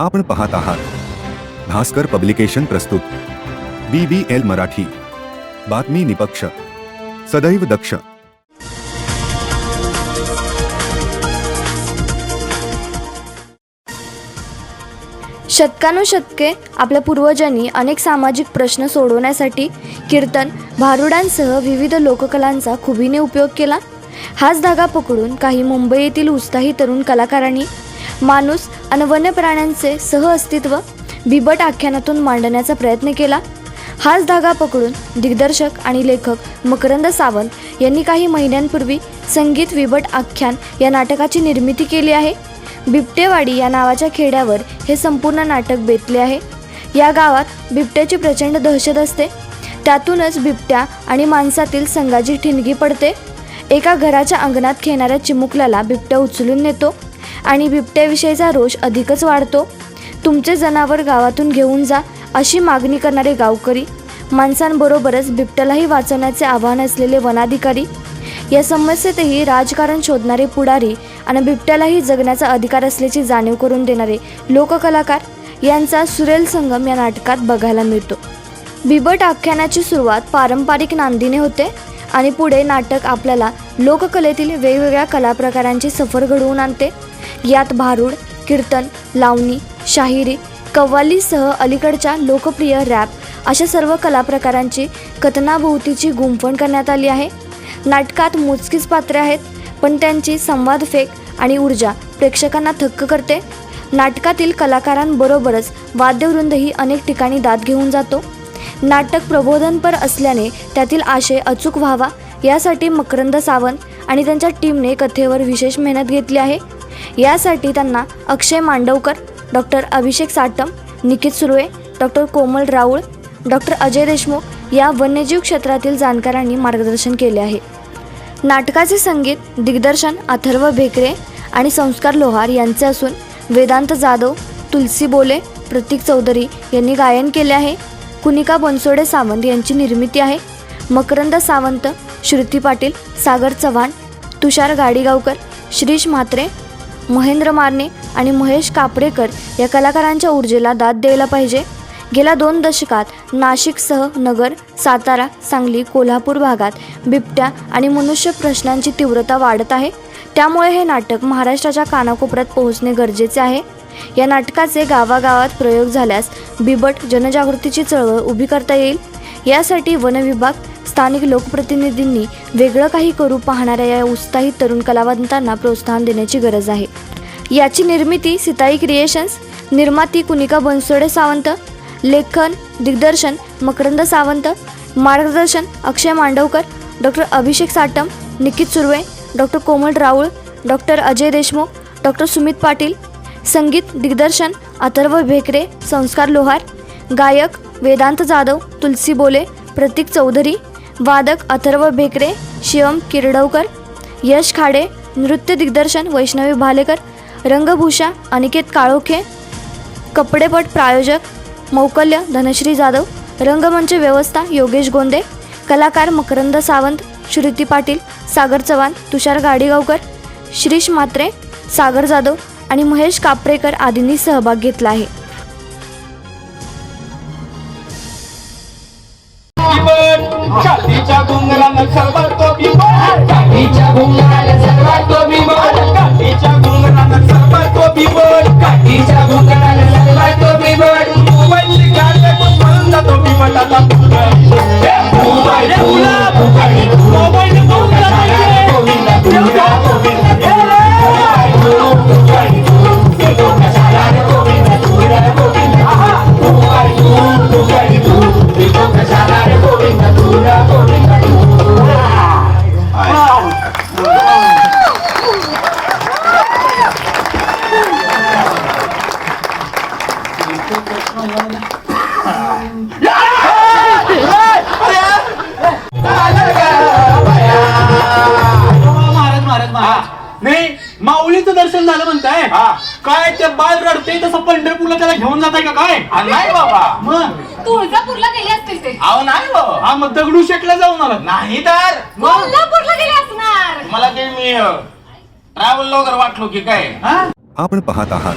आपण पाहत आहात. भास्कर पब्लिकेशन प्रस्तुत. B B L Marathi. बातमी निपक्ष. सदैव दक्ष. शतकानुशतके आपल्या पूर्वजांनी अनेक सामाजिक प्रश्न सोडवण्यासाठी कीर्तन भारुडांसह विविध लोककलांचा खुबीने उपयोग केला. हाच धागा पकडून काही मुंबई येथील उत्साही तरुण कलाकारांनी माणूस आणि वन्य प्राण्यांचे सहअस्तित्व बिबट आख्यानातून मांडण्याचा प्रयत्न केला. हाच धागा पकडून दिग्दर्शक आणि लेखक मकरंद सावंत यांनी काही महिन्यांपूर्वी संगीत विबट आख्यान या नाटकाची निर्मिती केली आहे. बिबटेवाडी या नावाच्या खेड्यावर हे संपूर्ण नाटक बेतले आहे. या गावात बिबट्याची प्रचंड दहशत असते. त्यातूनच बिबट्या आणि माणसातील संघाची ठिणगी पडते. एका घराच्या अंगणात खेळणाऱ्या चिमुकल्याला बिबट्या उचलून नेतो. आणि बिबट्याविषयीचा रोष अधिकच वाढतो. तुमचे जनावर गावातून घेऊन जा अशी मागणी करणारे गावकरी माणसांबरोबरच बिबट्यालाही वाचवण्याचे आव्हान असलेले वनाधिकारी या समस्येतही राजकारण शोधणारे पुढारी आणि बिबट्यालाही जगण्याचा अधिकार असल्याची जाणीव करून देणारे लोककलाकार यांचा सुरेल संगम या नाटकात बघायला मिळतो. बिबट आख्यानाची सुरुवात पारंपरिक नांदीने होते आणि पुढे नाटक आपल्याला लोककलेतील वेगवेगळ्या कलाप्रकारांची सफर घडवून आणते. यात भारूड कीर्तन लावणी शाहिरी कव्वालीसह अलीकडच्या लोकप्रिय रॅप अशा सर्व कलाप्रकारांची कथनाभोवतीची गुंफण करण्यात आली आहे. नाटकात मोजकीच पात्रे आहेत पण त्यांची संवाद फेक आणि ऊर्जा प्रेक्षकांना थक्क करते. नाटकातील कलाकारांबरोबरच वाद्यवृंदही अनेक ठिकाणी दाद घेऊन जातो. नाटक प्रबोधनपर असल्याने त्यातील आशय अचूक व्हावा यासाठी मकरंद सावंत आणि त्यांच्या टीमने कथेवर विशेष मेहनत घेतली आहे. यासाठी त्यांना Akshay Mandavkar doctor Abhishek Satam Nikit Surve doctor Komal Raul doctor Ajay Deshmukh या वन्यजीव क्षेत्रातील जाणकारांनी मार्गदर्शन केले आहे. नाटकाचे संगीत दिग्दर्शन अथर्व भेकरे आणि संस्कार लोहार यांचे असून वेदांत जाधव तुलसी बोले प्रतीक चौधरी यांनी गायन केले आहे. कुनिका बनसोडे सावंत यांची निर्मिती आहे. मकरंद सावंत श्रुती पाटील सागर चव्हाण तुषार गाडीगावकर श्रीश म्हात्रे महेंद्र मारणे आणि महेश कापडेकर या कलाकारांच्या ऊर्जेला दाद द्यायला पाहिजे. गेल्या दोन दशकात नाशिकसह नगर सातारा सांगली कोल्हापूर भागात बिबट्या आणि मनुष्य प्रश्नांची तीव्रता वाढत आहे. त्यामुळे हे नाटक महाराष्ट्राच्या कानाकोपऱ्यात पोहोचणे गरजेचे आहे. या नाटकाचे गावागावात प्रयोग झाल्यास बिबट जनजागृतीची चळवळ उभी करता येईल. यासाठी वनविभाग स्थानिक लोकप्रतिनिधींनी वेगळं काही करू पाहणाऱ्या या उत्साही तरुण कलावंतांना प्रोत्साहन देण्याची गरज आहे. याची निर्मिती सिताई क्रिएशन्स निर्माती कुनिका बनसोडे सावंत लेखन दिग्दर्शन मकरंद सावंत मार्गदर्शन Akshay Mandavkar doctor Abhishek Satam Nikit Surve doctor Komal Raul doctor Ajay Deshmukh doctor Sumit Patil संगीत दिग्दर्शन अथर्व भेकरे संस्कार लोहार गायक वेदांत जाधव तुलसी बोले प्रतीक चौधरी वादक अथर्व भेकरे शिवम किरडवकर यश खाडे नृत्य दिग्दर्शन वैष्णवी भालेकर रंगभूषा अनिकेत काळोखे कपडेपट प्रायोजक मौकल्य धनश्री जाधव रंगमंच व्यवस्था योगेश गोंदे कलाकार मकरंद सावंत श्रुती पाटील सागर चव्हाण तुषार गाडीगावकर श्रीश मात्रे सागर जाधव आणि महेश कापरेकर आदींनी सहभाग घेतला आहे. छातीच्या घुंगरानं सर्वात तो बिबट काठीच्या घुंगराला सर्वात तो बिबट छातीच्या घुंगरानं सर्वात तो बिबट काठीच्या घुंगराला सर्वात महाराज महाराज महाराज. नाही माऊलीचं दर्शन झालं म्हणताय. काय ते बाल रडते तसं पंढरपूरला त्याला घेऊन जाताय का काय? नाही बाबा. मग? तुळजापूरला गेले असतील ते. अहो नाही बाबा. हा मग दगडू शेटला जाऊन आला नाही तर. कोल्हापूरला गेले असणार. मला ते मी ट्रॅव्हल वगैरे वाटलो की काय? हा? आपण पाहत आहात